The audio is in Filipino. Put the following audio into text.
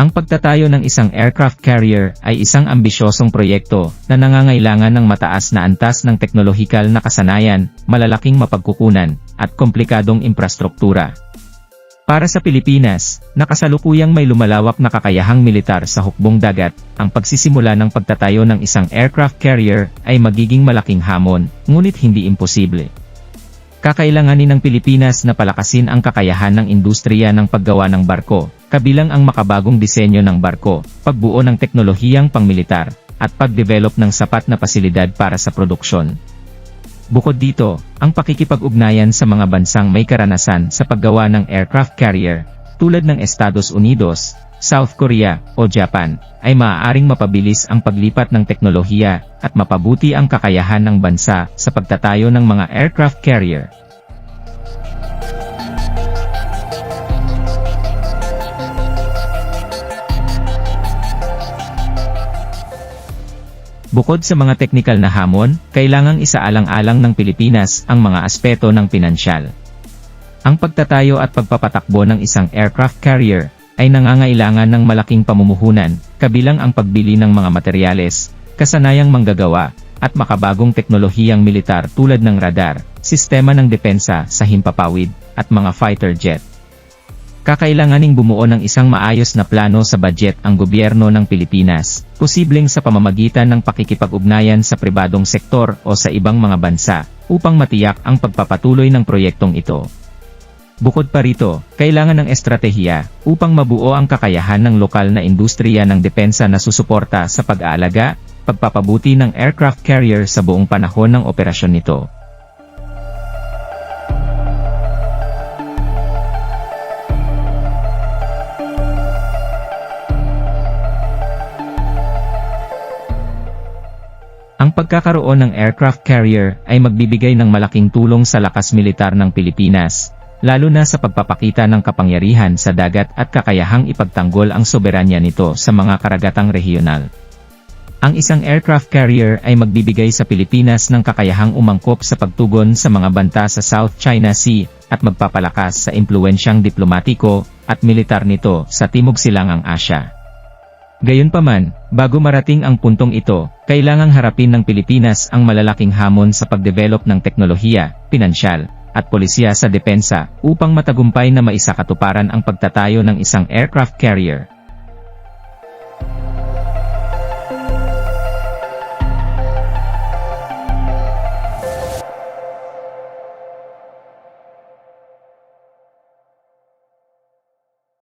Ang pagtatayo ng isang aircraft carrier ay isang ambisyosong proyekto na nangangailangan ng mataas na antas ng teknolohikal na kasanayan, malalaking mapagkukunan, at komplikadong infrastruktura. Para sa Pilipinas, nakasalukuyang may lumalawak na kakayahang militar sa hukbong dagat, ang pagsisimula ng pagtatayo ng isang aircraft carrier ay magiging malaking hamon, ngunit hindi imposible. Kakailanganin ng Pilipinas na palakasin ang kakayahan ng industriya ng paggawa ng barko, kabilang ang makabagong disenyo ng barko, pagbuo ng teknolohiyang pangmilitar, at pag-develop ng sapat na pasilidad para sa produksyon. Bukod dito, ang pakikipag-ugnayan sa mga bansang may karanasan sa paggawa ng aircraft carrier, tulad ng Estados Unidos, South Korea, o Japan, ay maaaring mapabilis ang paglipat ng teknolohiya at mapabuti ang kakayahan ng bansa sa pagtatayo ng mga aircraft carrier. Bukod sa mga teknikal na hamon, kailangang isaalang-alang ng Pilipinas ang mga aspeto ng pinansyal. Ang pagtatayo at pagpapatakbo ng isang aircraft carrier ay nangangailangan ng malaking pamumuhunan, kabilang ang pagbili ng mga materyales, kasanayang manggagawa, at makabagong teknolohiyang militar tulad ng radar, sistema ng depensa sa himpapawid, at mga fighter jet. Kakailanganing bumuo ng isang maayos na plano sa budget ang gobyerno ng Pilipinas, posibleng sa pamamagitan ng pakikipag-ugnayan sa pribadong sektor o sa ibang mga bansa, upang matiyak ang pagpapatuloy ng proyektong ito. Bukod pa rito, kailangan ng estratehiya upang mabuo ang kakayahan ng lokal na industriya ng depensa na susuporta sa pag-aalaga, pagpapabuti ng aircraft carrier sa buong panahon ng operasyon nito. Ang pagkakaroon ng aircraft carrier ay magbibigay ng malaking tulong sa lakas militar ng Pilipinas, lalo na sa pagpapakita ng kapangyarihan sa dagat at kakayahang ipagtanggol ang soberanya nito sa mga karagatang regional. Ang isang aircraft carrier ay magbibigay sa Pilipinas ng kakayahang umangkop sa pagtugon sa mga banta sa South China Sea at magpapalakas sa impluensyang diplomatiko at militar nito sa Timog Silangang Asya. Gayunpaman, bago marating ang puntong ito, kailangang harapin ng Pilipinas ang malalaking hamon sa pagdevelop ng teknolohiya, pinansyal, at polisiya sa depensa upang matagumpay na maisakatuparan ang pagtatayo ng isang aircraft carrier.